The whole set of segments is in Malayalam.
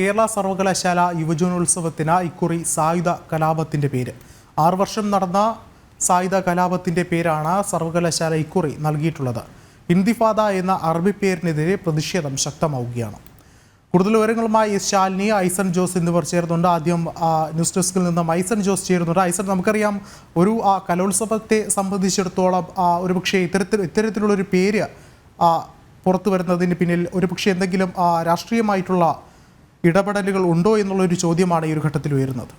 കേരള സർവകലാശാല യുവജനോത്സവത്തിന് ഇക്കുറി സായുധ കലാപത്തിന്റെ പേര്. ആറു വർഷം നടന്ന സായുധ കലാപത്തിന്റെ പേരാണ് സർവകലാശാല ഇക്കുറി നൽകിയിട്ടുള്ളത്. ഇന്തിഫാദ എന്ന അറബി പേരിനെതിരെ പ്രതിഷേധം ശക്തമാവുകയാണ്. കൂടുതൽ വിവരങ്ങളുമായി ശാലിനി ഐസൺ ജോസ് എന്നിവർ ചേർന്നുണ്ട് ആദ്യം ന്യൂസ് ഡെസ്കിൽ നിന്നും ഐസൺ ജോസ് ചേരുന്നുണ്ട്. ഐസൺ നമുക്കറിയാം ഒരു കലോത്സവത്തെ സംബന്ധിച്ചിടത്തോളം ഒരുപക്ഷെ ഇത്തരത്തിൽ ഇത്തരത്തിലുള്ളൊരു പേര് പുറത്തു വരുന്നതിന് പിന്നിൽ ഒരുപക്ഷെ എന്തെങ്കിലും രാഷ്ട്രീയമായിട്ടുള്ള ഇടപെടലുകൾ ഉണ്ടോ എന്നുള്ളൊരു ചോദ്യമാണ് ഈ ഒരു ഘട്ടത്തിൽ ഉയരുന്നത്.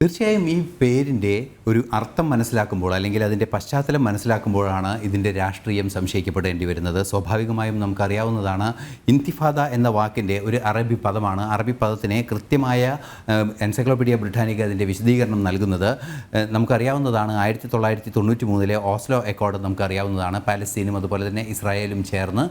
തീർച്ചയായും ഈ പേരിന്റെ ഒരു അർത്ഥം മനസ്സിലാക്കുമ്പോൾ അല്ലെങ്കിൽ അതിന്റെ പശ്ചാത്തലം മനസ്സിലാക്കുമ്പോഴാണ് ഇതിന്റെ രാഷ്ട്രീയം സംശയിക്കപ്പെടേണ്ടി വരുന്നത്. സ്വാഭാവികമായും നമുക്കറിയാവുന്നതാണ് ഇന്തിഫാദ എന്ന വാക്കിന്റെ ഒരു അറബി പദമാണ്. അറബി പദത്തിന് കൃത്യമായ എൻസൈക്ലോപീഡിയ ബ്രിട്ടാനിക്ക് അതിന്റെ വിശദീകരണം നൽകുന്നത്. നമുക്കറിയാവുന്നതാണ് ആയിരത്തി തൊള്ളായിരത്തി തൊണ്ണൂറ്റി മൂന്നിലെ ഓസ്ലോ അക്കോർഡ് നമുക്കറിയാവുന്നതാണ്. പാലസ്തീനും അതുപോലെ തന്നെ ഇസ്രായേലും ചേർന്ന്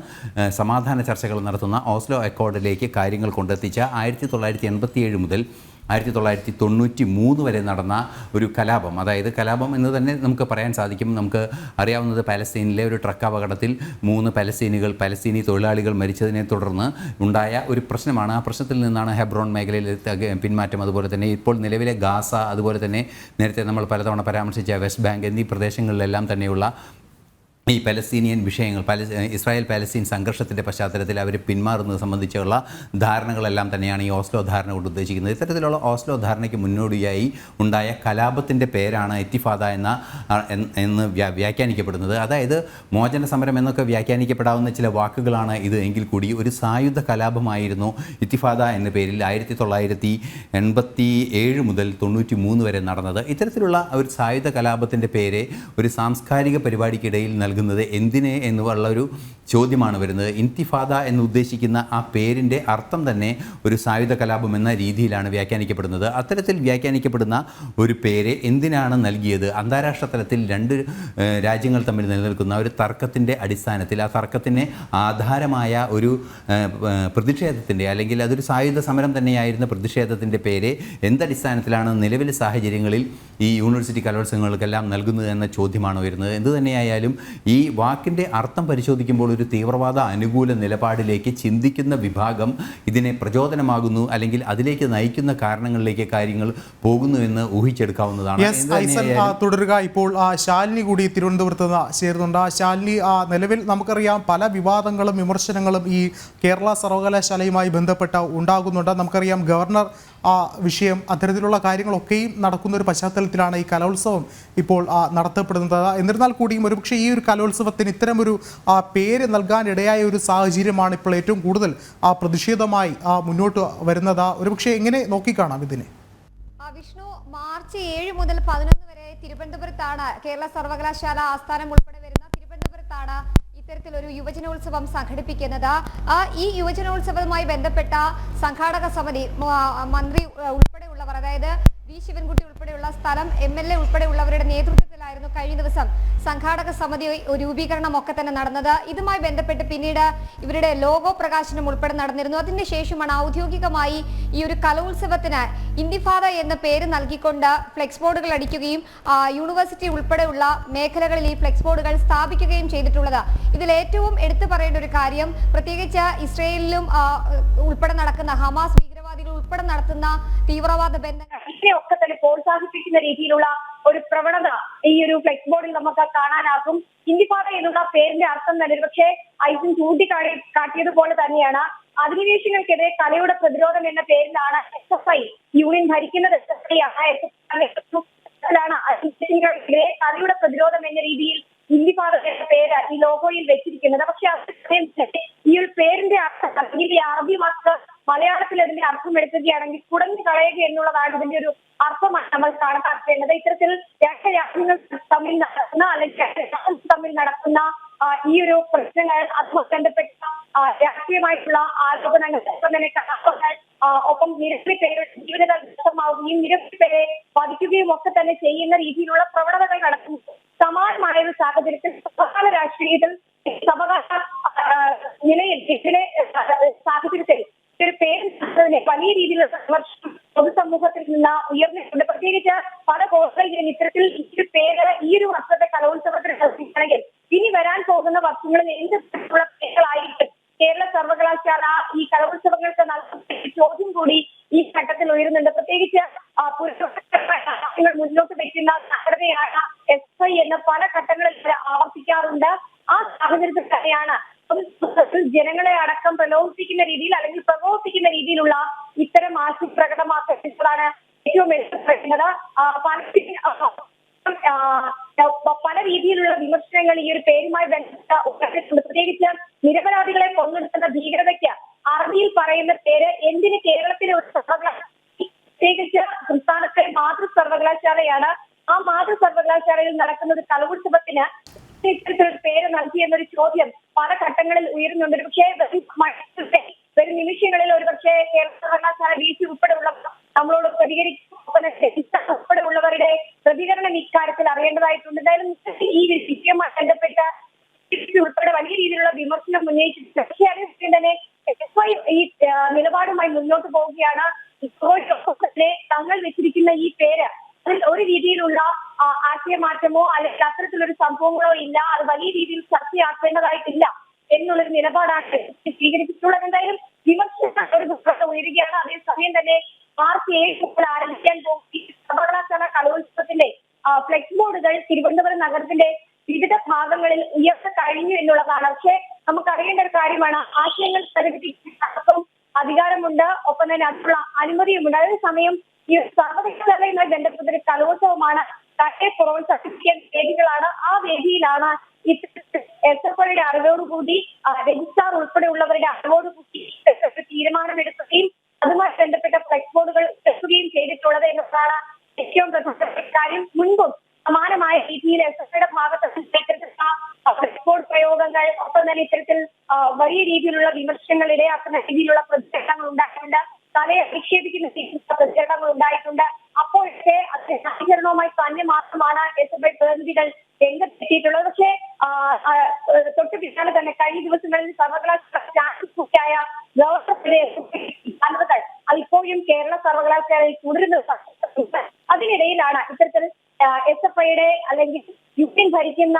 സമാധാന ചർച്ചകൾ നടത്തുന്ന ഓസ്ലോ അക്കോർഡിലേക്ക് കാര്യങ്ങൾ കൊണ്ടെത്തിച്ച ആയിരത്തി തൊള്ളായിരത്തി എൺപത്തിയേഴ് മുതൽ ആയിരത്തി തൊള്ളായിരത്തി തൊണ്ണൂറ്റി മൂന്ന് വരെ നടന്ന ഒരു കലാപം. അതായത് കലാപം എന്ന് തന്നെ നമുക്ക് പറയാൻ സാധിക്കും. നമുക്ക് അറിയാവുന്നത് പാലസ്തീനിലെ ഒരു ട്രക്ക് അപകടത്തിൽ മൂന്ന് പലസ്തീനികൾ പലസ്തീനി തൊഴിലാളികൾ മരിച്ചതിനെ തുടർന്ന് ഉണ്ടായ ഒരു പ്രശ്നമാണ്. ആ പ്രശ്നത്തിൽ നിന്നാണ് ഹെബ്രോൺ മേഖലയിൽ പിന്മാറ്റം. അതുപോലെ തന്നെ ഇപ്പോൾ നിലവിലെ ഗാസ അതുപോലെ തന്നെ നേരത്തെ നമ്മൾ പലതവണ പരാമർശിച്ച വെസ്റ്റ് ബാങ്ക് എന്നീ പ്രദേശങ്ങളിലെല്ലാം തന്നെയുള്ള ഈ പലസ്തീനിയൻ വിഷയങ്ങൾ പല ഇസ്രായേൽ പാലസ്തീൻ സംഘർഷത്തിന്റെ പശ്ചാത്തലത്തിൽ അവർ പിന്മാറുന്നത് സംബന്ധിച്ചുള്ള ധാരണകളെല്ലാം തന്നെയാണ് ഈ ഓസ്ലോ ധാരണ കൊണ്ട് ഉദ്ദേശിക്കുന്നത്. ഇത്തരത്തിലുള്ള ഓസ്ലോ ധാരണയ്ക്ക് മുന്നോടിയായി ഉണ്ടായ കലാപത്തിന്റെ പേരാണ് എത്തിഫാദ എന്ന എന്ന് എന്ന് വ്യാ- വ്യാഖ്യാനിക്കപ്പെടുന്നത്. അതായത് മോചന സമരം എന്നൊക്കെ വ്യാഖ്യാനിക്കപ്പെടാവുന്ന ചില വാക്കുകളാണ് ഇത്. എങ്കിൽ കൂടി ഒരു സായുധ കലാപമായിരുന്നു ഇത്തിഫാദ എന്ന പേരിൽ ആയിരത്തി തൊള്ളായിരത്തി എൺപത്തി ഏഴ് മുതൽ തൊണ്ണൂറ്റി മൂന്ന് വരെ നടന്നത്. ഇത്തരത്തിലുള്ള ഒരു സായുധ കലാപത്തിന്റെ പേര് ഒരു സാംസ്കാരിക പരിപാടിക്കിടയിൽ നൽകുന്നത് എന്തിനെ എന്നുള്ള ഒരു ചോദ്യമാണ് വരുന്നത്. ഇൻതിഫാദ എന്ന് ഉദ്ദേശിക്കുന്ന ആ പേരിന്റെ അർത്ഥം തന്നെ ഒരു സായുധ കലാപം എന്ന രീതിയിലാണ് വ്യാഖ്യാനിക്കപ്പെടുന്നത്. അത്തരത്തിൽ വ്യാഖ്യാനിക്കപ്പെടുന്ന ഒരു പേര് എന്തിനാണ് നൽകിയത്? അന്താരാഷ്ട്ര തലത്തിൽ രണ്ട് രാജ്യങ്ങൾ തമ്മിൽ നിലനിൽക്കുന്ന ഒരു തർക്കത്തിന്റെ അടിസ്ഥാനത്തിൽ ആ തർക്കത്തിന് ആധാരമായ ഒരു പ്രതിഷേധത്തിന്റെ അല്ലെങ്കിൽ അതൊരു സായുധ സമരം തന്നെയായിരുന്ന പ്രതിഷേധത്തിന്റെ പേര് എന്തടിസ്ഥാനത്തിലാണ് നിലവിലെ സാഹചര്യങ്ങളിൽ ഈ യൂണിവേഴ്സിറ്റി കലോത്സവങ്ങൾക്കെല്ലാം നൽകുന്നത് എന്ന ചോദ്യമാണ് വരുന്നത് എന്തു തന്നെയായാലും ഈ വാക്കിന്റെ അർത്ഥം പരിശോധിക്കുമ്പോൾ ഒരു തീവ്രവാദ അനുകൂല നിലപാടിലേക്ക് ചിന്തിക്കുന്ന വിഭാഗം ഇതിനെ പ്രചോദനമാകുന്നു അല്ലെങ്കിൽ അതിലേക്ക് നയിക്കുന്ന കാരണങ്ങളിലേക്ക് കാര്യങ്ങൾ പോകുന്നു എന്ന് ഊഹിച്ചെടുക്കാവുന്നതാണ്. തുടരുക. ഇപ്പോൾ ആ ശാലിനി കൂടി തിരുവനന്തപുരത്ത് ചേരുന്നുണ്ട്. ആ ശാലിനി നിലവിൽ നമുക്കറിയാം പല വിവാദങ്ങളും വിമർശനങ്ങളും ഈ കേരള സർവകലാശാലയുമായി ബന്ധപ്പെട്ട ഉണ്ടാകുന്നുണ്ട്. നമുക്കറിയാം ഗവർണർ ആ വിഷയം അത്തരത്തിലുള്ള കാര്യങ്ങളൊക്കെയും നടക്കുന്ന ഒരു പശ്ചാത്തലത്തിലാണ് ഈ കലോത്സവം ഇപ്പോൾ നടത്തപ്പെടുന്നത്. എന്നിരുന്നാൽ കൂടിയും ഒരുപക്ഷെ ഈ ഒരു കലോത്സവത്തിന് ഇത്തരമൊരു പേര് നൽകാനിടയായ ഒരു സാഹചര്യമാണ് ഇപ്പോൾ ഏറ്റവും കൂടുതൽ ആ പ്രതിഷേധമായി മുന്നോട്ട് വരുന്നത്. ഒരുപക്ഷെ എങ്ങനെ നോക്കിക്കാണാം ഇതിനെ? വിഷ്ണു മാർച്ച് ഏഴ് മുതൽ പതിനൊന്ന് വരെ തിരുവനന്തപുരത്താണ് കേരള സർവകലാശാല ആസ്ഥാനം ഉൾപ്പെടെ വരുന്ന തിരുവനന്തപുരത്താണ് ഇത്തരത്തിലൊരു യുവജനോത്സവം സംഘടിപ്പിക്കുന്നത്. ഈ യുവജനോത്സവവുമായി ബന്ധപ്പെട്ട സംഘാടക സമിതി മന്ത്രി ഉൾപ്പെടെയുള്ളവർ അതായത് വി ശിവൻകുട്ടി ഉൾപ്പെടെയുള്ള സ്ഥലം എം എൽ എ ഉൾപ്പെടെയുള്ളവരുടെ നേതൃത്വത്തിലായിരുന്നു കഴിഞ്ഞ ദിവസം സംഘാടക സമിതി രൂപീകരണം ഒക്കെ തന്നെ നടന്നത്. ഇതുമായി ബന്ധപ്പെട്ട് പിന്നീട് ഇവരുടെ ലോഗോ പ്രകാശനം ഉൾപ്പെടെ നടന്നിരുന്നു. അതിനുശേഷമാണ് ഔദ്യോഗികമായി ഈ ഒരു കലോത്സവത്തിന് ഇന്തിഫാദ എന്ന പേര് നൽകിക്കൊണ്ട് ഫ്ലെക്സ് ബോർഡുകൾ അടിക്കുകയും യൂണിവേഴ്സിറ്റി ഉൾപ്പെടെയുള്ള മേഖലകളിൽ ഈ ഫ്ലെക്സ് ബോർഡുകൾ സ്ഥാപിക്കുകയും ചെയ്തിട്ടുള്ളത്. ഇതിൽ ഏറ്റവും എടുത്തു പറയേണ്ട ഒരു കാര്യം പ്രത്യേകിച്ച് ഇസ്രയേലിലും ഉൾപ്പെടെ നടക്കുന്ന ഹമാസ് ഉൾപ്പെടെ നടത്തുന്ന തീവ്രവാദ ബന്ധങ്ങൾ ഇതിനെയൊക്കെ തന്നെ പ്രോത്സാഹിപ്പിക്കുന്ന രീതിയിലുള്ള ഒരു പ്രവണത ഈ ഒരു ഫ്ലെക്സ് ബോർഡിൽ നമുക്ക് കാണാനാകും. ഇന്ത്യപാത എന്നുള്ള പേരിന്റെ അർത്ഥം തന്നെ പക്ഷേ ഐസിൻ ചൂണ്ടിക്കാട്ടി കാട്ടിയതുപോലെ തന്നെയാണ്. അധിനിവേശങ്ങൾക്കെതിരെ കലയുടെ പ്രതിരോധം എന്ന പേരിലാണ് എസ് എഫ് ഐ യൂണിയൻ ഭരിക്കുന്നത്. എസ് എഫ് ഐ ആണ് കലയുടെ പ്രതിരോധം എന്ന രീതിയിൽ ഇന്ത്യപാത എന്ന പേര് ഈ ലോഗോയിൽ വെച്ചിരിക്കുന്നത് പക്ഷെ അതേസമയം തന്നെ ഈ ഒരു പേരിന്റെ അർത്ഥം അല്ലെങ്കിൽ ഈ അറബി വാക്ക് മലയാളത്തിൽ അതിന്റെ അർത്ഥം എടുക്കുകയാണെങ്കിൽ കുടഞ്ഞു കളയുക എന്നുള്ളതാണ് ഇതിന്റെ ഒരു അർത്ഥമാണ് നമ്മൾ കണക്കാക്കേണ്ടത് ഇത്തരത്തിൽ രണ്ട് രാജ്യങ്ങൾ തമ്മിൽ നടക്കുന്ന അല്ലെങ്കിൽ രണ്ട് രാജ്യങ്ങൾ തമ്മിൽ നടക്കുന്ന ആ, ഈ ഒരു പ്രശ്നങ്ങൾ അതുമായി ബന്ധപ്പെട്ട ആ, രാഷ്ട്രീയമായിട്ടുള്ള ആരോപണങ്ങൾ ഒപ്പം തന്നെ കലാപങ്ങൾ ആ, ഒപ്പം നിരവധി പേരുടെ ജീവിതങ്ങൾ നഷ്ടമാവുകയും നിരവധി പേരെ വധിക്കുകയും ഒക്കെ തന്നെ ചെയ്യുന്ന രീതിയിലുള്ള പ്രവണതകൾ നടക്കുന്നു സമാനമായ ഒരു സാഹചര്യത്തിൽ സമകാല രാഷ്ട്രീയത്തിൽ സമകാല ആ, നിലയിൽ ഇതിലെ ആ, സാഹചര്യത്തിൽ ഒരു പേര് നൽകുന്നതിനെ വലിയ രീതിയിലുള്ള വിമർശനം പൊതുസമൂഹത്തിൽ നിന്ന് ഉയർന്നിട്ടുണ്ട്. പ്രത്യേകിച്ച് പല കോളേജിലും ഇത്തരത്തിൽ ഈ പേര് ഈ ഒരു വർഷത്തെ കലോത്സവത്തിൽ നൽകുകയാണെങ്കിൽ ഇനി വരാൻ പോകുന്ന വർഷങ്ങളിൽ എന്ത് പേരുകളായിരിക്കും കേരള സർവകലാശാല ഈ കലോത്സവങ്ങൾക്ക് നൽകുന്ന ചോദ്യം കൂടി ഈ ഘട്ടത്തിൽ ഉയരുന്നുണ്ട് പ്രത്യേകിച്ച് ആ, പുരോഗമനപരമായ ആശയങ്ങൾ മുന്നോട്ട് വെക്കുന്ന സംഘടനയാണ് എസ് ഐ എന്ന് പല ഘട്ടങ്ങളിൽ ഇത് ആവർത്തിക്കാറുണ്ട് ആ സാഹചര്യത്തിൽ തന്നെയാണ് ഒരു ജനങ്ങളെ അടക്കം പ്രലോഭിപ്പിക്കുന്ന രീതിയിൽ അല്ലെങ്കിൽ പ്രകോപിപ്പിക്കുന്ന രീതിയിലുള്ള ഇത്തരം ആശയം പ്രകടമാക്കുന്നതാണ് ഏറ്റവും എടുത്തു പറയുന്നത് ആ, പലരും ആ, ആ, പല രീതിയിലുള്ള വിമർശനങ്ങൾ ഈ ഒരു പേരുമായി ബന്ധപ്പെട്ട ഉയർന്നിട്ടുണ്ട് പ്രത്യേകിച്ച് നിരപരാധികളെ കൊന്നെടുക്കുന്ന ഭീകരതയ്ക്ക് അറബിയിൽ പറയുന്ന പേര് എന്തിന് കേരളത്തിലെ ഒരു സർവകലാശാല പ്രത്യേകിച്ച് സംസ്ഥാനത്തെ മാതൃ സർവകലാശാലയാണ് ആ മാതൃ സർവകലാശാലയിൽ നടക്കുന്ന ഒരു കലോത്സവത്തിന് ഇത്തരത്തിലൊരു പേര് നൽകി എന്നൊരു ചോദ്യം പല ഘട്ടങ്ങളിൽ ഉയരുന്നുണ്ട് പക്ഷേ വരും മണിക്കൂറിലെ, വരും നിമിഷങ്ങളിൽ ഒരു പക്ഷേ കേരള സർവകലാശാല ബി സി ഉൾപ്പെടെയുള്ളവർ നമ്മളോട് പ്രതികരിക്കും ഒപ്പം തന്നെ രജിസ്ട്രാർ ഉൾപ്പെടെയുള്ളവരുടെ പ്രതികരണം ഇക്കാര്യത്തിൽ അറിയേണ്ടതായിട്ടുണ്ട് എന്തായാലും ഈ വിഷയവുമായി ബന്ധപ്പെട്ട് ഇത് ഉൾപ്പെടെ വലിയ രീതിയിലുള്ള വിമർശനം ഉന്നയിച്ചിട്ടുണ്ട് പക്ഷേ അതേസമയം തന്നെ എസ് വൈ ഈ ആ, നിലപാടുമായി മുന്നോട്ട് പോവുകയാണ് ഇപ്പോഴൊക്കെ തങ്ങൾ വെച്ചിരിക്കുന്ന ഈ പേര് അതിൽ ഒരു രീതിയിലുള്ള ആ, ആശയമാറ്റമോ അല്ലെങ്കിൽ അത്തരത്തിലൊരു സംഭവങ്ങളോ ഇല്ല അത് വലിയ രീതിയിൽ ചർച്ചയാക്കേണ്ടതായിട്ടില്ല എന്നുള്ളൊരു നിലപാടാണ് സ്വീകരിച്ചിട്ടുള്ളത് എന്തായാലും വിമർശനം ഒരു ദുഃഖത്തെ ഉയരുകയാണ് അതേസമയം തന്നെ മാർച്ച് ഏഴ് മുതൽ ആരംഭിക്കാൻ പോകുന്ന ഈ സർവകലാശാല കലോത്സവത്തിന്റെ ആ, ഫ്ലെക്സ് ബോർഡുകൾ തിരുവനന്തപുരം നഗരത്തിന്റെ വിവിധ ഭാഗങ്ങളിൽ ഉയർത്ത കഴിഞ്ഞു എന്നുള്ളതാണ് പക്ഷേ നമുക്കറിയേണ്ട ഒരു കാര്യമാണ് ആശയങ്ങൾ പ്രകടിപ്പിക്കാൻ അധികാരമുണ്ട് ഒപ്പം തന്നെ അതിനുള്ള അനുമതിയുമുണ്ട് അതേസമയം ഈ സർവകലാശാലയുമായി ബന്ധപ്പെട്ട ഒരു കലോത്സവമാണ് തന്നെ പ്രോത്സാഹിപ്പിക്കാൻ വേദികളാണ് ആ വേദിയിലാണ് എസ് എഫ് ഐയുടെ അറിവോടുകൂടി ആ, രജിസ്ട്രാർ ഉൾപ്പെടെയുള്ളവരുടെ അറിവോടുകൂടി ഒരു തീരുമാനമെടുക്കുകയും അതുമായി ബന്ധപ്പെട്ട ഫ്ലെക്സ് ബോർഡുകൾ എത്തുകയും ചെയ്തിട്ടുള്ളത് എന്നതാണ് ഏറ്റവും പ്രധാനപ്പെട്ട കാര്യം മുൻപും സമാനമായ രീതിയിൽ എസ് എഫ് ഐയുടെ ഭാഗത്ത് റെക്കോർഡ് പ്രയോഗങ്ങൾ ഒപ്പം തന്നെ ഇത്തരത്തിൽ വലിയ രീതിയിലുള്ള വിമർശനങ്ങൾ ഇടയാക്കുന്ന രീതിയിലുള്ള പ്രതിഷേധങ്ങൾ ഉണ്ടായിട്ടുണ്ട്. തലയെ അധിക്ഷേപിക്കുന്ന രീതിയിലുള്ള പ്രതിഷേധങ്ങൾ ഉണ്ടായിട്ടുണ്ട്. അപ്പോഴത്തെ അധികരണവുമായി തന്നെ മാത്രമാണ് എസ് എഫ് ഐ പ്രതിനിധികൾ രംഗത്തെത്തിയിട്ടുള്ളത്. പക്ഷേ തൊട്ട് പിന്നാലെ തന്നെ കഴിഞ്ഞ ദിവസങ്ങളിൽ സർവകലാശാല ചാൻസലറായ ഗവർണറുടെ അത് അതിപ്പോഴും കേരള സർവകലാശാലയിൽ തുടരുന്നത് അതിനിടയിലാണ് ഇത്തരത്തിൽ എസ് എഫ് ഐയുടെ അല്ലെങ്കിൽ യു പി ഭരിക്കുന്ന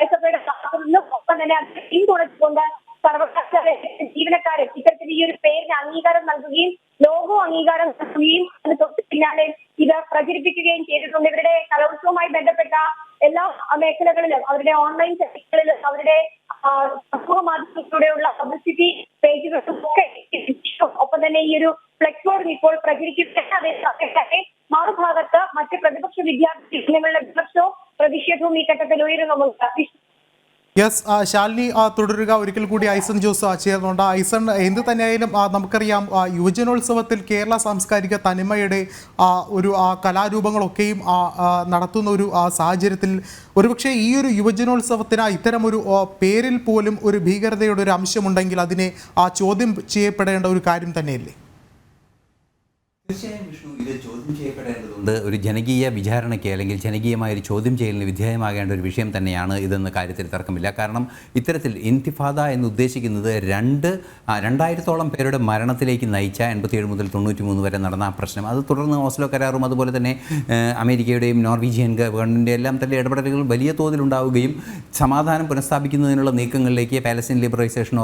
എസ് എഫ് ഐയുടെ ഭാഗത്തു നിന്നും ഒപ്പം തന്നെ അത് പിന്തുണച്ചുകൊണ്ട് സർവകലാശാല ജീവനക്കാരെ ഇത്തരത്തിൽ ഈ ഒരു പേരിന് അംഗീകാരം നൽകുകയും ലോഗോ അംഗീകാരം നൽകുകയും അതിന് തൊട്ട് പിന്നാലെ ഇത് പ്രചരിപ്പിക്കുകയും ചെയ്തിട്ടുണ്ട്. ഇവരുടെ കലോത്സവവുമായി ബന്ധപ്പെട്ട എല്ലാ മേഖലകളിലും അവരുടെ ഓൺലൈൻ ചർച്ചകളിലും അവരുടെ ആ, സമൂഹ മാധ്യമത്തിലൂടെയുള്ള പബ്ലിസിറ്റി പേജുകളിലും ഒക്കെ ഒപ്പം തന്നെ ഈ ഒരു ഫ്ലെക്സ് ബോർഡ് ഇപ്പോൾ പ്രചരിക്കുകയാണ് അതേസമയം തന്നെ മറുഭാഗത്ത് മറ്റ് പ്രതിപക്ഷ വിദ്യാർത്ഥി യൂണിയനുകളുടെ വിമർശനവും പ്രതിഷേധവും ഈ ഘട്ടത്തിൽ ഉയരുന്നുമുണ്ട് യെസ് ശാലിനി തുടരുക. ഒരിക്കൽ കൂടി ഐസൺ ജോസ് ചേർന്നുണ്ട്. ഐസൺ എന്ത് തന്നെയായാലും നമുക്കറിയാം യുവജനോത്സവത്തിൽ കേരള സാംസ്കാരിക തനിമയുടെ ഒരു കലാരൂപങ്ങളൊക്കെയും നടത്തുന്ന ഒരു സാഹചര്യത്തിൽ ഒരുപക്ഷെ ഈ ഒരു യുവജനോത്സവത്തിന് ഇത്തരമൊരു പേരിൽ പോലും ഒരു ഭീകരതയുടെ ഒരു അംശമുണ്ടെങ്കിൽ അതിനെ ചോദ്യം ചെയ്യപ്പെടേണ്ട ഒരു കാര്യം തന്നെയല്ലേ? ചോദ്യം ഒരു ജനകീയ വിചാരണയ്ക്ക് അല്ലെങ്കിൽ ജനകീയമായ ഒരു ചോദ്യം ചെയ്യലിന് വിധേയമാകേണ്ട ഒരു വിഷയം തന്നെയാണ് ഇതെന്ന കാര്യത്തിൽ തർക്കമില്ല. കാരണം ഇത്തരത്തിൽ ഇൻതിഫാദ എന്ന് ഉദ്ദേശിക്കുന്നത് രണ്ട് രണ്ടായിരത്തോളം പേരുടെ മരണത്തിലേക്ക് നയിച്ച എൺപത്തിയേഴ് മുതൽ തൊണ്ണൂറ്റി മൂന്ന് വരെ നടന്ന പ്രശ്നം. അത് തുടർന്ന് ഓസ്ലോ കരാറും അതുപോലെ തന്നെ അമേരിക്കയുടെയും നോർവീജിയൻ ഗവൺമെന്റിന്റെ എല്ലാം തന്നെ ഇടപെടലുകൾ വലിയ തോതിലുണ്ടാവുകയും സമാധാനം പുനഃസ്ഥാപിക്കുന്നതിനുള്ള നീക്കങ്ങളിലേക്ക് പാലസ്തീൻ ലിബറൈസേഷൻ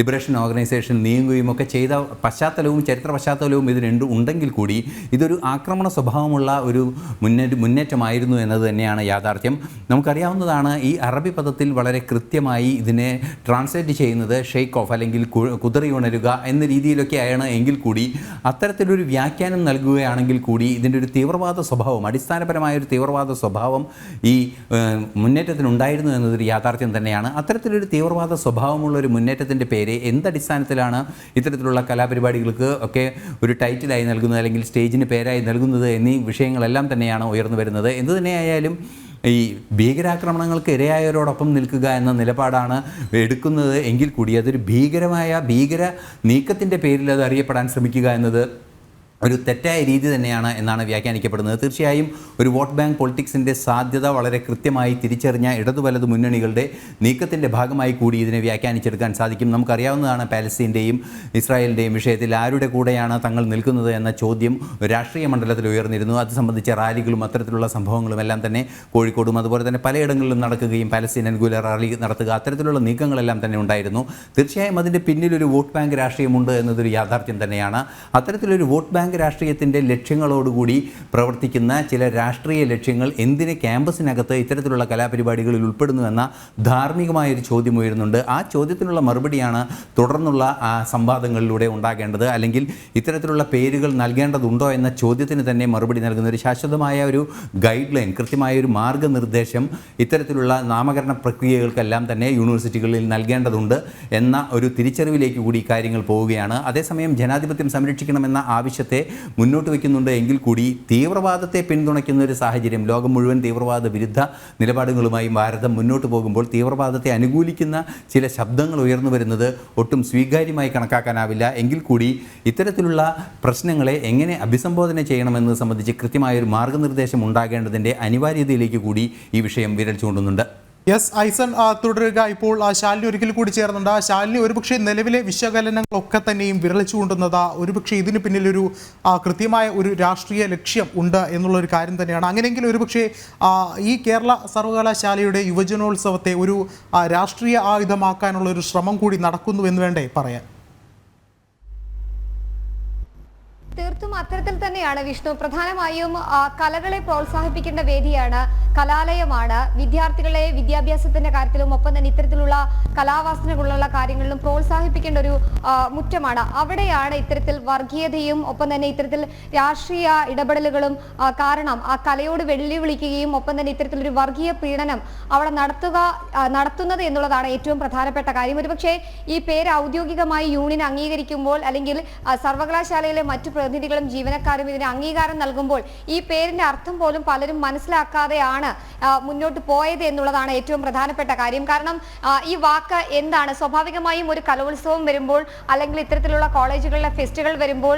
ലിബറേഷൻ ഓർഗനൈസേഷൻ നീങ്ങുകയും ഒക്കെ ചെയ്ത പശ്ചാത്തലവും ചരിത്ര പശ്ചാത്തലവും ഇത് രണ്ടും ഉണ്ടെങ്കിൽ കൂടി ഇതൊരു ആക്രമണ സ്വഭാവമുള്ള ഒരു മുന്നേറ്റ മുന്നേറ്റമായിരുന്നു എന്നത് തന്നെയാണ് യാഥാർത്ഥ്യം. നമുക്കറിയാവുന്നതാണ് ഈ അറബി പദത്തിൽ വളരെ കൃത്യമായി ഇതിനെ ട്രാൻസ്ലേറ്റ് ചെയ്യുന്നത് ഷെയ്ക്ക് ഓഫ് അല്ലെങ്കിൽ കുതിറി ഉണരുക എന്ന രീതിയിലൊക്കെയാണ് എങ്കിൽ കൂടി അത്തരത്തിലൊരു വ്യാഖ്യാനം നൽകുകയാണെങ്കിൽ കൂടി ഇതിന്റെ ഒരു തീവ്രവാദ സ്വഭാവം അടിസ്ഥാനപരമായ ഒരു തീവ്രവാദ സ്വഭാവം ഈ മുന്നേറ്റത്തിനുണ്ടായിരുന്നു എന്നതൊരു യാഥാർത്ഥ്യം തന്നെയാണ്. അത്തരത്തിലൊരു തീവ്രവാദ സ്വഭാവമുള്ള ഒരു മുന്നേറ്റത്തിന്റെ പേര് എന്തടിസ്ഥാനത്തിലാണ് ഇത്തരത്തിലുള്ള കലാപരിപാടികൾക്ക് ഒക്കെ ഒരു ടൈറ്റിലായി നൽകുന്നത് അല്ലെങ്കിൽ സ്റ്റേജിന് പേരായി നൽകുന്നത് എന്നീ വിഷയങ്ങളെല്ലാം തന്നെയാണ് ഉയർന്നു വരുന്നത്. എന്തു തന്നെയായാലും ഈ ഭീകരാക്രമണങ്ങൾക്ക് ഇരയായവരോടൊപ്പം നിൽക്കുക എന്ന നിലപാടാണ് എടുക്കുന്നത്. എങ്കിൽ കൂടി അതൊരു ഭീകരമായ ഭീകര നീക്കത്തിന്റെ പേരിൽ അത് അറിയപ്പെടാൻ ശ്രമിക്കുക എന്നത് ഒരു തെറ്റായ രീതി തന്നെയാണ് എന്നാണ് വ്യാഖ്യാനിക്കപ്പെടുന്നത്. തീർച്ചയായും ഒരു വോട്ട് ബാങ്ക് പൊളിറ്റിക്സിന്റെ സാധ്യത വളരെ കൃത്യമായി തിരിച്ചറിഞ്ഞ ഇടതു വലതു മുന്നണികളുടെ നീക്കത്തിന്റെ ഭാഗമായി കൂടി ഇതിനെ വ്യാഖ്യാനിച്ചെടുക്കാൻ സാധിക്കും. നമുക്കറിയാവുന്നതാണ് പാലസ്തീന്റെയും ഇസ്രായേലിന്റെയും വിഷയത്തിൽ ആരുടെ കൂടെയാണ് തങ്ങൾ നിൽക്കുന്നത് എന്ന ചോദ്യം രാഷ്ട്രീയ മണ്ഡലത്തിൽ ഉയർന്നിരുന്നു. അത് സംബന്ധിച്ച റാലികളും അത്തരത്തിലുള്ള സംഭവങ്ങളും എല്ലാം തന്നെ കോഴിക്കോടും അതുപോലെ തന്നെ പലയിടങ്ങളിലും നടക്കുകയും പാലസ്തീൻ അനുകൂല റാലി നടത്തുക അത്തരത്തിലുള്ള നീക്കങ്ങളെല്ലാം തന്നെ ഉണ്ടായിരുന്നു. തീർച്ചയായും അതിന്റെ പിന്നിലൊരു വോട്ട് ബാങ്ക് രാഷ്ട്രീയമുണ്ട് എന്നതൊരു യാഥാർത്ഥ്യം തന്നെയാണ്. അത്തരത്തിലൊരു വോട്ട് ബാങ്ക് രാഷ്ട്രീയത്തിന്റെ ലക്ഷ്യങ്ങളോടുകൂടി പ്രവർത്തിക്കുന്ന ചില രാഷ്ട്രീയ ലക്ഷ്യങ്ങൾ എന്തിന് ക്യാമ്പസിനകത്ത് ഇത്തരത്തിലുള്ള കലാപരിപാടികളിൽ ഉൾപ്പെടുന്നു എന്ന ധാർമ്മികമായൊരു ചോദ്യം ഉയരുന്നുണ്ട്. ആ ചോദ്യത്തിനുള്ള മറുപടിയാണ് തുടർന്നുള്ള സംവാദങ്ങളിലൂടെ ഉണ്ടാകേണ്ടത്. അല്ലെങ്കിൽ ഇത്തരത്തിലുള്ള പേരുകൾ നൽകേണ്ടതുണ്ടോ എന്ന ചോദ്യത്തിന് തന്നെ മറുപടി നൽകുന്ന ഒരു ശാശ്വതമായ ഒരു ഗൈഡ് ലൈൻ കൃത്യമായ ഒരു മാർഗനിർദ്ദേശം ഇത്തരത്തിലുള്ള നാമകരണ പ്രക്രിയകൾക്കെല്ലാം തന്നെ യൂണിവേഴ്സിറ്റികളിൽ നൽകേണ്ടതുണ്ട് എന്ന ഒരു തിരിച്ചറിവിലേക്ക് കൂടി കാര്യങ്ങൾ പോവുകയാണ്. അതേസമയം ജനാധിപത്യം സംരക്ഷിക്കണമെന്ന ആവശ്യത്തെ മുന്നോട്ട് വയ്ക്കുന്നുണ്ട്. എങ്കിൽ കൂടി തീവ്രവാദത്തെ പിന്തുണയ്ക്കുന്ന ഒരു സാഹചര്യം ലോകം മുഴുവൻ തീവ്രവാദ വിരുദ്ധ നിലപാടുകളുമായി ഭാരതം മുന്നോട്ട് പോകുമ്പോൾ തീവ്രവാദത്തെ അനുകൂലിക്കുന്ന ചില ശബ്ദങ്ങൾ ഉയർന്നു വരുന്നത് ഒട്ടും സ്വീകാര്യമായി കണക്കാക്കാനാവില്ല. എങ്കിൽ കൂടി ഇത്തരത്തിലുള്ള പ്രശ്നങ്ങളെ എങ്ങനെ അഭിസംബോധന ചെയ്യണമെന്നത് സംബന്ധിച്ച് കൃത്യമായൊരു മാർഗനിർദ്ദേശം ഉണ്ടാകേണ്ടതിന്റെ അനിവാര്യതയിലേക്ക് കൂടി ഈ വിഷയം വിരൽ ചൂണ്ടുന്നുണ്ട്. യെസ് ഐസൺ തുടരുക. ഇപ്പോൾ ശാലിനി ഒരിക്കൽ കൂടി ചേർന്നുണ്ട്. ശാലിനി ഒരുപക്ഷെ നിലവിലെ വിശകലനങ്ങളൊക്കെ തന്നെയും വിരളിച്ചു കൊണ്ടുന്നത് ഒരുപക്ഷെ ഇതിന് പിന്നിലൊരു കൃത്യമായ ഒരു രാഷ്ട്രീയ ലക്ഷ്യം ഉണ്ട് എന്നുള്ള ഒരു കാര്യം തന്നെയാണ്. അങ്ങനെയെങ്കിൽ ഒരുപക്ഷെ ഈ കേരള സർവകലാശാലയുടെ യുവജനോത്സവത്തെ ഒരു രാഷ്ട്രീയ ആയുധമാക്കാനുള്ള ഒരു ശ്രമം കൂടി നടക്കുന്നു എന്ന് വേണ്ടേ പറയാൻ? തീർത്തും അത്തരത്തിൽ തന്നെയാണ് വിഷ്ണു. പ്രധാനമായും കലകളെ പ്രോത്സാഹിപ്പിക്കേണ്ട വേദിയാണ് കലാലയമാണ്. വിദ്യാർത്ഥികളെ വിദ്യാഭ്യാസത്തിന്റെ കാര്യത്തിലും ഒപ്പം തന്നെ ഇത്തരത്തിലുള്ള കലാവാസനകളുള്ള കാര്യങ്ങളിലും പ്രോത്സാഹിപ്പിക്കേണ്ട ഒരു മുറ്റമാണ്. അവിടെയാണ് ഇത്തരത്തിൽ വർഗീയതയും ഒപ്പം തന്നെ ഇത്തരത്തിൽ രാഷ്ട്രീയ ഇടപെടലുകളും കാരണം. ആ കലയോട് വെല്ലുവിളിക്കുകയും ഒപ്പം തന്നെ ഇത്തരത്തിലൊരു വർഗീയ പീഡനം അവിടെ നടത്തുക നടത്തുന്നത് എന്നുള്ളതാണ് ഏറ്റവും പ്രധാനപ്പെട്ട കാര്യം. ഒരുപക്ഷെ ഈ പേര് ഔദ്യോഗികമായി യൂണിയൻ അംഗീകരിക്കുമ്പോൾ അല്ലെങ്കിൽ സർവകലാശാലയിലെ മറ്റു പ്രതിനിധികളും ജീവനക്കാരും ഇതിന് അംഗീകാരം നൽകുമ്പോൾ ഈ പേരിന്റെ അർത്ഥം പോലും പലരും മനസ്സിലാക്കാതെയാണ് മുന്നോട്ട് പോയത് എന്നുള്ളതാണ് ഏറ്റവും പ്രധാനപ്പെട്ട കാര്യം. കാരണം ഈ വാക്ക് എന്താണ്? സ്വാഭാവികമായും ഒരു കലോത്സവം വരുമ്പോൾ അല്ലെങ്കിൽ ഇത്തരത്തിലുള്ള കോളേജുകളിലെ ഫെസ്റ്റുകൾ വരുമ്പോൾ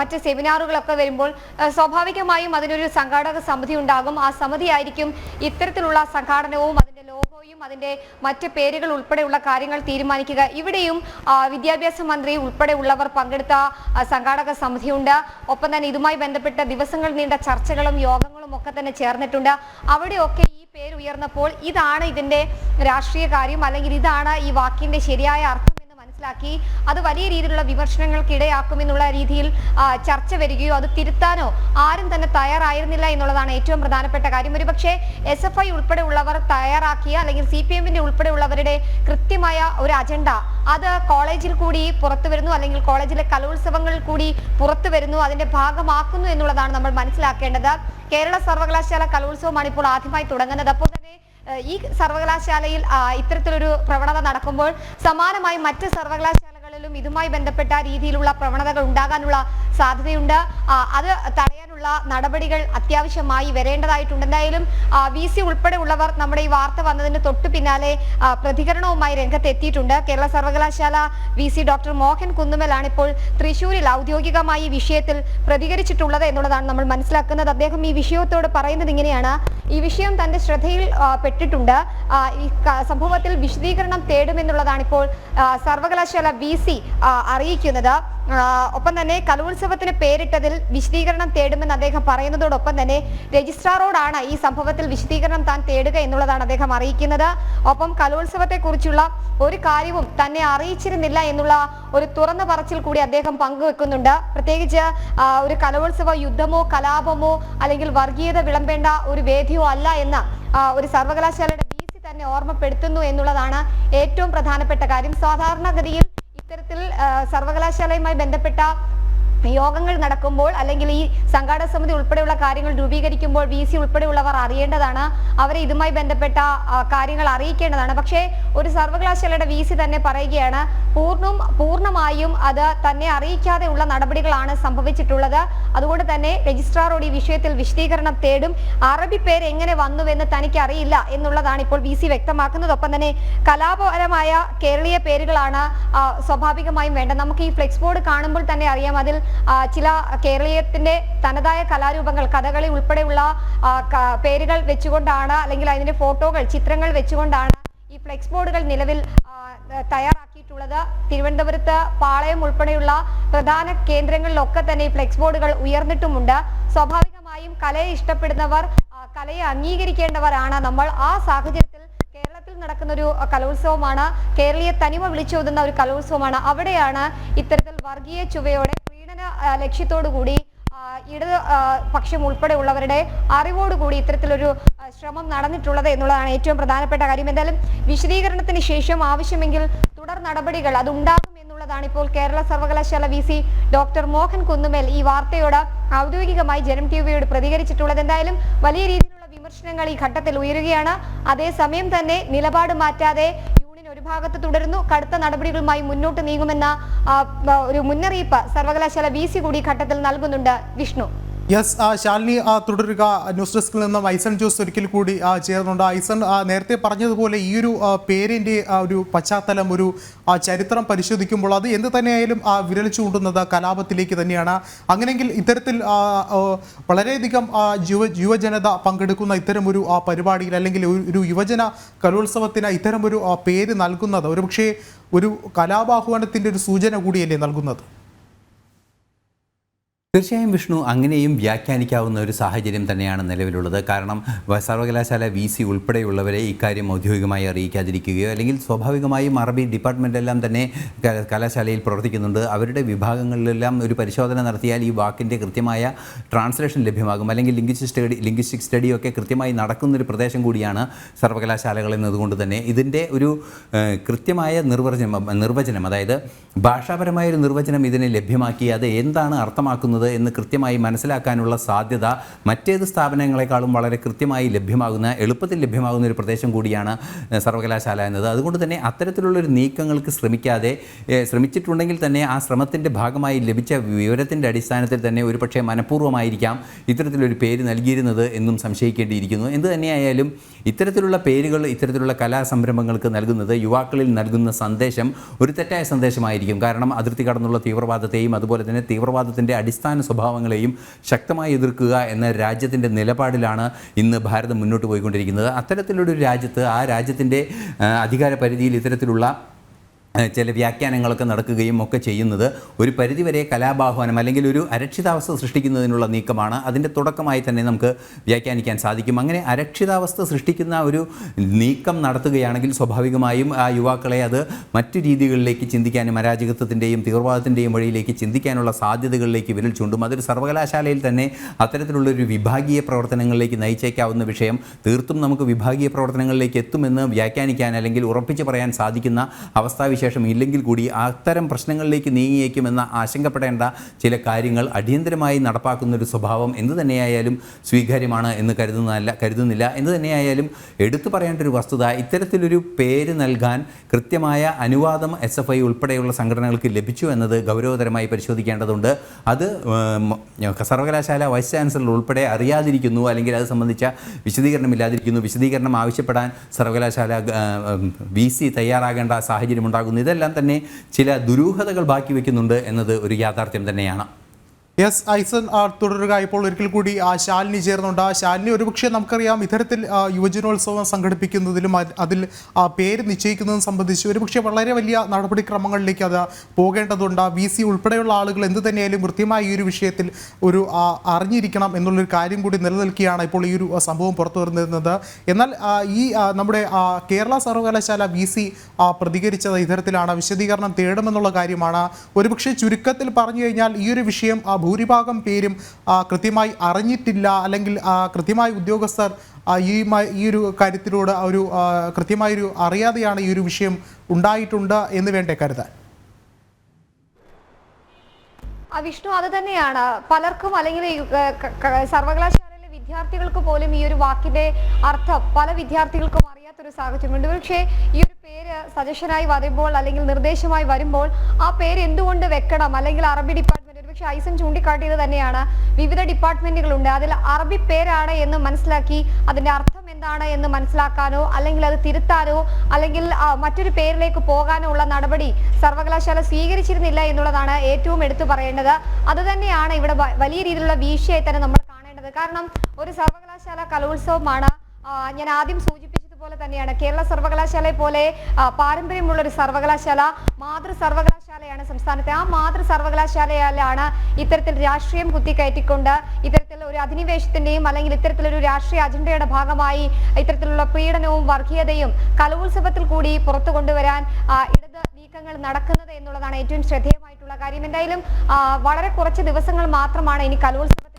മറ്റ് സെമിനാറുകളൊക്കെ വരുമ്പോൾ സ്വാഭാവികമായും അതിനൊരു സംഘാടക സമിതി ഉണ്ടാകും. ആ സമിതി ആയിരിക്കും ഇത്തരത്തിലുള്ള സംഘാടനവും അതിന്റെ ലോഗോയും അതിന്റെ മറ്റ് പേരുകൾ ഉൾപ്പെടെയുള്ള കാര്യങ്ങൾ തീരുമാനിക്കുക. ഇവിടെയും വിദ്യാഭ്യാസ മന്ത്രി ഉൾപ്പെടെയുള്ളവർ പങ്കെടുത്ത സംഘാടക സമിതിയുണ്ട്. ഒപ്പം തന്നെ ഇതുമായി ബന്ധപ്പെട്ട ദിവസങ്ങൾ നീണ്ട ചർച്ചകളും യോഗങ്ങളും ഒക്കെ തന്നെ ചേർന്നിട്ടുണ്ട്. അവിടെയൊക്കെ ഈ പേര് ഉയർന്നപ്പോൾ ഇതാണ് ഇതിന്റെ രാഷ്ട്രീയ കാര്യം അല്ലെങ്കിൽ ഇതാണ് ഈ വാക്കിന്റെ ശരിയായ അർത്ഥം മനസ്സിലാക്കി. അത് വലിയ രീതിയിലുള്ള വിമർശനങ്ങൾക്ക് ഇടയാക്കുമെന്നുള്ള രീതിയിൽ ചർച്ച വരികയോ അത് തിരുത്താനോ ആരും തന്നെ തയ്യാറായിരുന്നില്ല എന്നുള്ളതാണ് ഏറ്റവും പ്രധാനപ്പെട്ട കാര്യം. ഒരുപക്ഷെ എസ് എഫ് ഐ ഉൾപ്പെടെയുള്ളവർ തയ്യാറാക്കിയ അല്ലെങ്കിൽ സി പി എമ്മിന്റെ ഉൾപ്പെടെയുള്ളവരുടെ കൃത്യമായ ഒരു അജണ്ട അത് കോളേജിൽ കൂടി പുറത്തു വരുന്നു അല്ലെങ്കിൽ കോളേജിലെ കലോത്സവങ്ങളിൽ കൂടി പുറത്തു വരുന്നു അതിന്റെ ഭാഗമാക്കുന്നു എന്നുള്ളതാണ് നമ്മൾ മനസ്സിലാക്കേണ്ടത്. കേരള സർവകലാശാല കലോത്സവമാണ് ഇപ്പോൾ ആദ്യമായി തുടങ്ങുന്നത്. അപ്പോൾ ഈ സർവകലാശാലയിൽ ഇത്തരത്തിലൊരു പ്രവണത നടക്കുമ്പോൾ സമാനമായി മറ്റ് സർവകലാശാലകളിലും ഇതുമായി ബന്ധപ്പെട്ട രീതിയിലുള്ള പ്രവണതകൾ ഉണ്ടാകാനുള്ള സാധ്യതയുണ്ട്. അത് അത് തടയാനുള്ള നടപടികൾ അത്യാവശ്യമായി വരേണ്ടതായിട്ടുണ്ട്. എന്തായാലും വി സി ഉൾപ്പെടെയുള്ളവർ നമ്മുടെ ഈ വാർത്ത വന്നതിന് തൊട്ടു പിന്നാലെ പ്രതികരണവുമായി രംഗത്തെത്തിയിട്ടുണ്ട്. കേരള സർവകലാശാല വി സി ഡോക്ടർ മോഹൻ കുന്നുമലാണ് ഇപ്പോൾ തൃശൂരിൽ ഔദ്യോഗികമായി ഈ വിഷയത്തിൽ പ്രതികരിച്ചിട്ടുള്ളത് എന്നുള്ളതാണ് നമ്മൾ മനസ്സിലാക്കുന്നത്. അദ്ദേഹം ഈ വിഷയത്തോട് പറയുന്നത് ഇങ്ങനെയാണ്. ഈ വിഷയം തന്റെ ശ്രദ്ധയിൽ പെട്ടിട്ടുണ്ട്. ഈ സംഭവത്തിൽ വിശദീകരണം തേടുമെന്നുള്ളതാണ് ഇപ്പോൾ സർവകലാശാല വി സി അറിയിക്കുന്നത്. ഒപ്പം തന്നെ കലോത്സവത്തിന് പേരിട്ടതിൽ വിശദീകരണം തേടുമെന്ന് അദ്ദേഹം പറയുന്നതോടൊപ്പം തന്നെ രജിസ്ട്രാറോടാണ് ഈ സംഭവത്തിൽ വിശദീകരണം താൻ തേടുക എന്നുള്ളതാണ് അദ്ദേഹം അറിയിക്കുന്നത്. ഒപ്പം കലോത്സവത്തെ കുറിച്ചുള്ള ഒരു കാര്യവും തന്നെ അറിയിച്ചിരുന്നില്ല എന്നുള്ള ഒരു തുറന്ന പറച്ചിൽ കൂടി അദ്ദേഹം പങ്കുവെക്കുന്നുണ്ട്. പ്രത്യേകിച്ച് ഒരു കലോത്സവ യുദ്ധമോ കലാപമോ അല്ലെങ്കിൽ വർഗീയത വിളമ്പേണ്ട ഒരു വേദിയോ അല്ല എന്ന ഒരു സർവകലാശാലയുടെ ബി തന്നെ ഓർമ്മപ്പെടുത്തുന്നു എന്നുള്ളതാണ് ഏറ്റവും പ്രധാനപ്പെട്ട കാര്യം. സാധാരണഗതിയിൽ ഇത്തരത്തിൽ സർവകലാശാലയുമായി ബന്ധപ്പെട്ട യോഗങ്ങൾ നടക്കുമ്പോൾ അല്ലെങ്കിൽ ഈ സംഘാടക സമിതി ഉൾപ്പെടെയുള്ള കാര്യങ്ങൾ രൂപീകരിക്കുമ്പോൾ വി സി ഉൾപ്പെടെയുള്ളവർ അറിയേണ്ടതാണ്. അവരെ ഇതുമായി ബന്ധപ്പെട്ട കാര്യങ്ങൾ അറിയിക്കേണ്ടതാണ്. പക്ഷേ ഒരു സർവകലാശാലയുടെ വി സി തന്നെ പറയുകയാണ് പൂർണം പൂർണമായും അത് തന്നെ അറിയിക്കാതെ ഉള്ള നടപടികളാണ് സംഭവിച്ചിട്ടുള്ളത്. അതുകൊണ്ട് തന്നെ രജിസ്ട്രാറോട് ഈ വിഷയത്തിൽ വിശദീകരണം തേടും. അറബി പേര് എങ്ങനെ വന്നുവെന്ന് തനിക്ക് അറിയില്ല എന്നുള്ളതാണ് ഇപ്പോൾ വി സി വ്യക്തമാക്കുന്നത്. ഒപ്പം തന്നെ കലാപരമായ കേരളീയ പേരുകളാണ് സ്വാഭാവികമായും വേണ്ടത്. നമുക്ക് ഈ ഫ്ലെക്സ് ബോർഡ് കാണുമ്പോൾ തന്നെ അറിയാം അതിൽ ചില കേരളീയത്തിന്റെ തനതായ കലാരൂപങ്ങൾ കഥകളി ഉൾപ്പെടെയുള്ള പേരുകൾ വെച്ചുകൊണ്ടാണ് അല്ലെങ്കിൽ അതിന്റെ ഫോട്ടോകൾ ചിത്രങ്ങൾ വെച്ചുകൊണ്ടാണ് ഈ ഫ്ലെക്സ് ബോർഡുകൾ നിലവിൽ തയ്യാറാക്കിയിട്ടുള്ളത്. തിരുവനന്തപുരത്ത് പാളയം ഉൾപ്പെടെയുള്ള പ്രധാന കേന്ദ്രങ്ങളിലൊക്കെ തന്നെ ഈ ഫ്ലെക്സ് ബോർഡുകൾ ഉയർന്നിട്ടുമുണ്ട്. സ്വാഭാവികമായും കലയെ ഇഷ്ടപ്പെടുന്നവർ കലയെ അംഗീകരിക്കേണ്ടവരാണ് നമ്മൾ. ആ സാഹചര്യത്തിൽ കേരളത്തിൽ നടക്കുന്ന ഒരു കലോത്സവമാണ് കേരളീയ തനിമ വിളിച്ചോതുന്ന ഒരു കലോത്സവമാണ്. അവിടെയാണ് ഇത്തരത്തിൽ വർഗീയ ചുവയോടെ ലക്ഷ്യത്തോടു കൂടി ഇടത് പക്ഷം ഉൾപ്പെടെയുള്ളവരുടെ അറിവോടുകൂടി ഇത്തരത്തിലൊരു ശ്രമം നടന്നിട്ടുള്ളത് എന്നുള്ളതാണ് ഏറ്റവും പ്രധാനപ്പെട്ട കാര്യം. എന്തായാലും വിശദീകരണത്തിന് ശേഷം ആവശ്യമെങ്കിൽ തുടർ നടപടികൾ അതുണ്ടാകും എന്നുള്ളതാണ് ഇപ്പോൾ കേരള സർവകലാശാല V C doctor Mohan Kunnummel ഈ വാർത്തയോട് ഔദ്യോഗികമായി ജനം ടി വിയോട് പ്രതികരിച്ചിട്ടുള്ളത്. എന്തായാലും വലിയ രീതിയിലുള്ള വിമർശനങ്ങൾ ഈ ഘട്ടത്തിൽ ഉയരുകയാണ്. അതേസമയം തന്നെ നിലപാട് മാറ്റാതെ ഭാഗത്ത് തുടരുന്നു. കടുത്ത നടപടികളുമായി മുന്നോട്ട് നീങ്ങുമെന്ന ഒരു മുന്നറിയിപ്പ് സർവകലാശാല വി കൂടി ഘട്ടത്തിൽ നൽകുന്നുണ്ട് വിഷ്ണു. യെസ് ശാലിനി തുടരുക. ന്യൂസ് ഡെസ്കിൽ നിന്നും ഐസൺ ജോസ് ഒരിക്കൽ കൂടി ചേർന്നുണ്ട്. ഐസൺ നേരത്തെ പറഞ്ഞതുപോലെ ഈ ഒരു പേരിന്റെ ഒരു പശ്ചാത്തലം ഒരു ചരിത്രം പരിശോധിക്കുമ്പോൾ അത് എന്ത് തന്നെയായാലും വിരൽ ചൂണ്ടുന്നത് കലാപത്തിലേക്ക് തന്നെയാണ്. അങ്ങനെയെങ്കിൽ ഇത്തരത്തിൽ വളരെയധികം യുവ യുവജനത പങ്കെടുക്കുന്ന ഇത്തരമൊരു പരിപാടിയിൽ അല്ലെങ്കിൽ ഒരു- യുവജന കലോത്സവത്തിന് ഇത്തരമൊരു പേര് നൽകുന്നത് ഒരുപക്ഷേ ഒരു കലാബാഹ്വാനത്തിന്റെ ഒരു സൂചന കൂടിയല്ലേ നൽകുന്നത്? തീർച്ചയായും വിഷ്ണു അങ്ങനെയും വ്യാഖ്യാനിക്കാവുന്ന ഒരു സാഹചര്യം തന്നെയാണ് നിലവിലുള്ളത്. കാരണം സർവകലാശാല വി സി ഉൾപ്പെടെയുള്ളവരെ ഇക്കാര്യം ഔദ്യോഗികമായി അറിയിക്കാതിരിക്കുകയോ അല്ലെങ്കിൽ സ്വാഭാവികമായും അറബി ഡിപ്പാർട്ട്മെന്റ് എല്ലാം തന്നെ കലാശാലയിൽ പ്രവർത്തിക്കുന്നുണ്ട്. അവരുടെ വിഭാഗങ്ങളിലെല്ലാം ഒരു പരിശോധന നടത്തിയാൽ ഈ വാക്കിന്റെ കൃത്യമായ ട്രാൻസ്ലേഷൻ ലഭ്യമാകും. അല്ലെങ്കിൽ ലിംഗ്വിസ്റ്റിക് സ്റ്റഡി ലിംഗ്വിസ്റ്റിക് സ്റ്റഡിയൊക്കെ കൃത്യമായി നടക്കുന്നൊരു പ്രദേശം കൂടിയാണ് സർവകലാശാലകൾ എന്നതുകൊണ്ട് തന്നെ. ഇതിന്റെ ഒരു കൃത്യമായ നിർവചനം നിർവചനം അതായത് ഭാഷാപരമായ ഒരു നിർവചനം ഇതിനെ ലഭ്യമാക്കി അത് എന്താണ് അർത്ഥമാക്കുന്നത് എന്ന് കൃത്യമായി മനസ്സിലാക്കാനുള്ള സാധ്യത മറ്റേത് സ്ഥാപനങ്ങളെക്കാളും വളരെ കൃത്യമായി ലഭ്യമാകുന്ന എളുപ്പത്തിൽ ലഭ്യമാകുന്ന ഒരു പ്രദേശം കൂടിയാണ് സർവകലാശാല എന്നത്. അതുകൊണ്ട് തന്നെ അത്തരത്തിലുള്ളൊരു നീക്കങ്ങൾക്ക് ശ്രമിക്കാതെ ശ്രമിച്ചിട്ടുണ്ടെങ്കിൽ തന്നെ ആ ശ്രമത്തിന്റെ ഭാഗമായി ലഭിച്ച വിവരത്തിന്റെ അടിസ്ഥാനത്തിൽ തന്നെ ഒരു പക്ഷേ മനഃപൂർവമായിരിക്കാം ഇത്തരത്തിലൊരു പേര് നൽകിയിരുന്നത് എന്നും സംശയിക്കേണ്ടിയിരിക്കുന്നു. എന്ത് തന്നെയായാലും ഇത്തരത്തിലുള്ള പേരുകൾ ഇത്തരത്തിലുള്ള കലാസംരംഭങ്ങൾക്ക് നൽകുന്നത് യുവാക്കളിൽ നൽകുന്ന സന്ദേശം ഒരു തെറ്റായ സന്ദേശമായിരിക്കും. കാരണം അതിർത്തി കടന്നുള്ള തീവ്രവാദത്തെയും അതുപോലെ തന്നെ തീവ്രവാദത്തിന്റെ അടിസ്ഥാന സ്വഭാവങ്ങളെയും ശക്തമായി എതിർക്കുക എന്ന രാജ്യത്തിന്റെ നിലപാടിലാണ് ഇന്ന് ഭാരതം മുന്നോട്ട് പോയിക്കൊണ്ടിരിക്കുന്നത്. അത്തരത്തിലൊരു രാജ്യത്ത് ആ രാജ്യത്തിന്റെ അധികാര പരിധിയിൽ ഇത്തരത്തിലുള്ള ചില വ്യാഖ്യാനങ്ങളൊക്കെ നടക്കുകയും ഒക്കെ ചെയ്യുന്നത് ഒരു പരിധിവരെ കലാബാഹ്വാനം അല്ലെങ്കിൽ ഒരു അരക്ഷിതാവസ്ഥ സൃഷ്ടിക്കുന്നതിനുള്ള നീക്കമാണ്. അതിന്റെ തുടക്കമായി തന്നെ നമുക്ക് വ്യാഖ്യാനിക്കാൻ സാധിക്കും. അങ്ങനെ അരക്ഷിതാവസ്ഥ സൃഷ്ടിക്കുന്ന ഒരു നീക്കം നടത്തുകയാണെങ്കിൽ സ്വാഭാവികമായും ആ യുവാക്കളെ അത് മറ്റു രീതികളിലേക്ക് ചിന്തിക്കാനും അരാജകത്വത്തിന്റെയും തീവ്രവാദത്തിന്റെയും വഴിയിലേക്ക് ചിന്തിക്കാനുള്ള സാധ്യതകളിലേക്ക് വിരൽ ചൂണ്ടും. അതൊരു സർവകലാശാലയിൽ തന്നെ അത്തരത്തിലുള്ളൊരു വിഭാഗീയ പ്രവർത്തനങ്ങളിലേക്ക് നയിച്ചേക്കാവുന്ന വിഷയം തീർത്തും നമുക്ക് വിഭാഗീയ പ്രവർത്തനങ്ങളിലേക്ക് എത്തുമെന്ന് വ്യാഖ്യാനിക്കാൻ അല്ലെങ്കിൽ ഉറപ്പിച്ച് പറയാൻ സാധിക്കുന്ന അവസ്ഥാവിശേഷം ഇല്ലെങ്കിൽ കൂടി അത്തരം പ്രശ്നങ്ങളിലേക്ക് നീങ്ങിയേക്കുമെന്ന ആശങ്കപ്പെടേണ്ട ചില കാര്യങ്ങൾ അടിയന്തരമായി നടപ്പാക്കുന്ന ഒരു സ്വഭാവം എന്ത് തന്നെയായാലും സ്വീകാര്യമാണ് എന്ന് കരുതുന്നതല്ല കരുതുന്നില്ല. എന്ത് തന്നെയായാലും എടുത്തു പറയേണ്ട ഒരു വസ്തുത ഇത്തരത്തിലൊരു പേര് നൽകാൻ കൃത്യമായ അനുവാദം എസ് എഫ് ഐ ഉൾപ്പെടെയുള്ള സംഘടനകൾക്ക് ലഭിച്ചു എന്നത് ഗൗരവതരമായി പരിശോധിക്കേണ്ടതുണ്ട്. അത് സർവകലാശാല വൈസ് ചാൻസലർ ഉൾപ്പെടെ അറിയാതിരിക്കുന്നു അല്ലെങ്കിൽ അത് സംബന്ധിച്ച വിശദീകരണമില്ലാതിരിക്കുന്നു വിശദീകരണം ആവശ്യപ്പെടാൻ സർവകലാശാല വി സി തയ്യാറാകേണ്ട സാഹചര്യം ഉണ്ടാകുന്നു ഇതെല്ലാം തന്നെ ചില ദുരൂഹതകൾ ബാക്കി വയ്ക്കുന്നുണ്ട് എന്നത് ഒരു യാഥാർത്ഥ്യം തന്നെയാണ്. യെസ് ഐസൺ തുടരുക ഇപ്പോൾ ഒരിക്കൽ കൂടി ആ ശാലിനി ചേർന്നുണ്ട്. ആ ശാലിനി ഒരുപക്ഷെ നമുക്കറിയാം ഇത്തരത്തിൽ യുവജനോത്സവം സംഘടിപ്പിക്കുന്നതിലും അതിൽ പേര് നിശ്ചയിക്കുന്നതും സംബന്ധിച്ച് ഒരുപക്ഷെ വളരെ വലിയ നടപടിക്രമങ്ങളിലേക്ക് അത് പോകേണ്ടതുണ്ട്. വി സി ഉൾപ്പെടെയുള്ള ആളുകൾ എന്ത് തന്നെയായാലും കൃത്യമായി ഈ ഒരു വിഷയത്തിൽ ഒരു അറിഞ്ഞിരിക്കണം എന്നുള്ളൊരു കാര്യം കൂടി നിലനിൽക്കുകയാണ് ഇപ്പോൾ ഈ ഒരു സംഭവം പുറത്തു വരുന്നത്. എന്നാൽ ഈ നമ്മുടെ കേരള സർവകലാശാല വി സി പ്രതികരിച്ചത് ഇത്തരത്തിലാണ് വിശദീകരണം തേടുമെന്നുള്ള കാര്യമാണ്. ഒരുപക്ഷെ ചുരുക്കത്തിൽ പറഞ്ഞു കഴിഞ്ഞാൽ ഈ ഒരു വിഷയം ഭൂരിഭാഗം പേരും കൃത്യമായി അറിഞ്ഞിട്ടില്ല അല്ലെങ്കിൽ കൃത്യമായി ഉദ്യോഗസ്ഥർ ഈ ഈ ഒരു കാര്യത്തിലൂടെ ഒരു കൃത്യമായൊരു അറിയാതെയാണ് ഈ ഒരു വിഷയം ഉണ്ടായിട്ടുണ്ട് എന്ന് വേണ്ടേ കരുതാൻ? വിഷ്ണു അത് തന്നെയാണ്. പലർക്കും അല്ലെങ്കിൽ സർവകലാശാലയിലെ വിദ്യാർത്ഥികൾക്ക് പോലും ഈ ഒരു വാക്കിന്റെ അർത്ഥം പല വിദ്യാർത്ഥികൾക്കും അറിയാത്തൊരു സാഹചര്യമുണ്ട്. പക്ഷേ ഈ ഒരു പേര് സജഷനായി വരുമ്പോൾ അല്ലെങ്കിൽ നിർദ്ദേശമായി വരുമ്പോൾ ആ പേര് എന്തുകൊണ്ട് വെക്കണം? അല്ലെങ്കിൽ അറബി ഡിപ്പാർട്ട്മെന്റ് ഒരുപക്ഷെ ഐസൻ ചൂണ്ടിക്കാട്ടിയത് തന്നെയാണ്. വിവിധ ഡിപ്പാർട്ട്മെന്റുകളുണ്ട്. അതിൽ അറബി പേരാണ് എന്ന് മനസ്സിലാക്കി അതിന്റെ അർത്ഥം എന്താണ് എന്ന് മനസ്സിലാക്കാനോ അല്ലെങ്കിൽ അത് തിരുത്താനോ അല്ലെങ്കിൽ മറ്റൊരു പേരിലേക്ക് പോകാനോ ഉള്ള നടപടി സർവകലാശാല സ്വീകരിച്ചിരുന്നില്ല എന്നുള്ളതാണ് ഏറ്റവും എടുത്തു പറയേണ്ടത്. അതുതന്നെയാണ് ഇവിടെ വലിയ രീതിയിലുള്ള വീഴ്ചയായി തന്നെ നമ്മൾ കാണേണ്ടത്. കാരണം ഒരു സർവകലാശാല കലോത്സവമാണ്. ഞാൻ ആദ്യം സൂചിപ്പിച്ചതുപോലെ തന്നെയാണ് കേരള സർവകലാശാലയെ പോലെ പാരമ്പര്യമുള്ള ഒരു സർവകലാശാല മാതൃ സർവകലാശാലയാണ് സംസ്ഥാനത്തെ. ആ മാതൃ സർവകലാശാലയിലാണ് ഇത്തരത്തിൽ രാഷ്ട്രീയം കുത്തിക്കയറ്റിക്കൊണ്ട് ഇത്തരത്തിൽ ഒരു അധിനിവേശത്തിന്റെയും അല്ലെങ്കിൽ ഇത്തരത്തിലൊരു രാഷ്ട്രീയ അജണ്ടയുടെ ഭാഗമായി ഇത്തരത്തിലുള്ള പീഡനവും വർഗീയതയും കലോത്സവത്തിൽ കൂടി പുറത്തു കൊണ്ടുവരാൻ ഇടത് നീക്കങ്ങൾ നടക്കുന്നത് എന്നുള്ളതാണ് ഏറ്റവും ശ്രദ്ധേയമായിട്ടുള്ള കാര്യം. എന്തായാലും വളരെ കുറച്ച് ദിവസങ്ങൾ മാത്രമാണ് ഇനി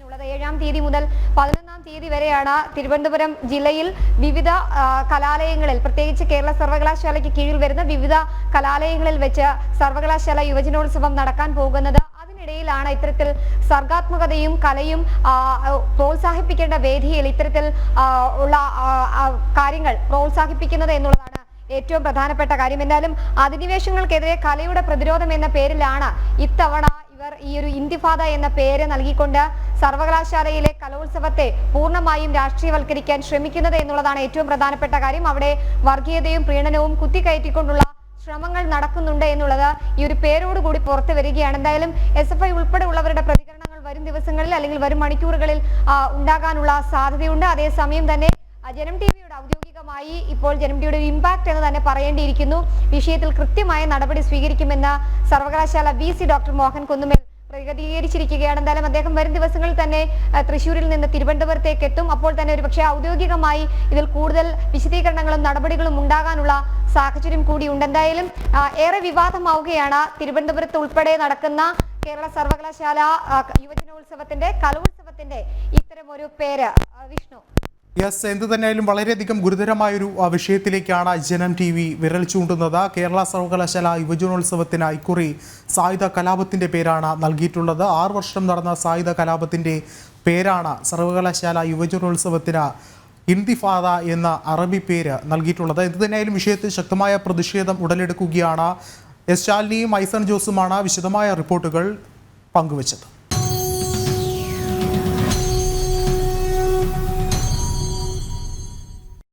കലോത്സവത്തിനുള്ളത് ഏഴാം തീയതി മുതൽ പതിനൊന്നാം തീയതി വരെയാണ് തിരുവനന്തപുരം ജില്ലയിൽ വിവിധ കലാലയങ്ങളിൽ പ്രത്യേകിച്ച് കേരള സർവകലാശാലയ്ക്ക് കീഴിൽ വരുന്ന വിവിധ കലാലയങ്ങളിൽ വെച്ച് സർവകലാശാല യുവജനോത്സവം നടക്കാൻ പോകുന്നത്. അതിനിടയിലാണ് ഇത്തരത്തിൽ സർഗാത്മകതയും കലയും പ്രോത്സാഹിപ്പിക്കേണ്ട വേദിയിൽ ഇത്തരത്തിൽ ഉള്ള കാര്യങ്ങൾ പ്രോത്സാഹിപ്പിക്കുന്നത് എന്നുള്ളതാണ് ഏറ്റവും പ്രധാനപ്പെട്ട കാര്യം. എന്തായാലും അധിനിവേശങ്ങൾക്കെതിരെ കലയുടെ പ്രതിരോധം എന്ന പേരിലാണ് ഇത്തവണ ഇവർ ഈ ഒരു ഇന്തിഫാദ എന്ന പേര് നൽകിക്കൊണ്ട് സർവകലാശാലയിലെ കലോത്സവത്തെ പൂർണമായും രാഷ്ട്രീയവൽക്കരിക്കാൻ ശ്രമിക്കുന്നത് എന്നുള്ളതാണ് ഏറ്റവും പ്രധാനപ്പെട്ട കാര്യം. അവിടെ വർഗീയതയും പ്രീണനവും കുത്തിക്കയറ്റിക്കൊണ്ടുള്ള ശ്രമങ്ങൾ നടക്കുന്നുണ്ട് എന്നുള്ളത് ഈ ഒരു പേരോടുകൂടി പുറത്തു വരികയാണ്. എന്തായാലും എസ് എഫ് ഐ ഉൾപ്പെടെയുള്ളവരുടെ പ്രതികരണങ്ങൾ വരും ദിവസങ്ങളിൽ അല്ലെങ്കിൽ വരും മണിക്കൂറുകളിൽ ഉണ്ടാകാനുള്ള സാധ്യതയുണ്ട്. അതേസമയം തന്നെ ജനം ടി വിയുടെ ഇപ്പോൾ ജനം ടിയുടെ ഒരു ഇമ്പാക്ട് എന്ന് തന്നെ പറയേണ്ടിയിരിക്കുന്നു. വിഷയത്തിൽ കൃത്യമായ നടപടി സ്വീകരിക്കുമെന്ന് സർവകലാശാല V C doctor Mohan Kunnummel പ്രതികരിച്ചിരിക്കുകയാണ്. എന്തായാലും അദ്ദേഹം വരും ദിവസങ്ങളിൽ തന്നെ തൃശ്ശൂരിൽ നിന്ന് തിരുവനന്തപുരത്തേക്ക് എത്തും. അപ്പോൾ തന്നെ ഒരു പക്ഷേ ഔദ്യോഗികമായി ഇതിൽ കൂടുതൽ വിശദീകരണങ്ങളും നടപടികളും ഉണ്ടാകാനുള്ള സാഹചര്യം കൂടി എന്തായാലും ഏറെ വിവാദമാവുകയാണ് തിരുവനന്തപുരത്ത് ഉൾപ്പെടെ നടക്കുന്ന കേരള സർവകലാശാല യുവജനോത്സവത്തിന്റെ കലോത്സവത്തിന്റെ ഇത്തരം ഒരു പേര് വിഷ്ണു. യെസ് എന്ത് തന്നെയായാലും വളരെയധികം ഗുരുതരമായൊരു വിഷയത്തിലേക്കാണ് ജനം ടി വി വിരൽ ചൂണ്ടുന്നത്. കേരള സർവകലാശാല യുവജനോത്സവത്തിന് ഇക്കുറി സായുധ കലാപത്തിന്റെ പേരാണ് നൽകിയിട്ടുള്ളത്. ആറു വർഷം നടന്ന സായുധ കലാപത്തിന്റെ പേരാണ് സർവകലാശാല യുവജനോത്സവത്തിന് ഇന്തിഫാദ എന്ന അറബി പേര് നൽകിയിട്ടുള്ളത്. എന്ത് തന്നെയായാലും വിഷയത്തിൽ ശക്തമായ പ്രതിഷേധം ഉടലെടുക്കുകയാണ്. എസ് ശാലിനിയും ഐസൺ ജോസുമാണ് വിശദമായ റിപ്പോർട്ടുകൾ പങ്കുവച്ചത്.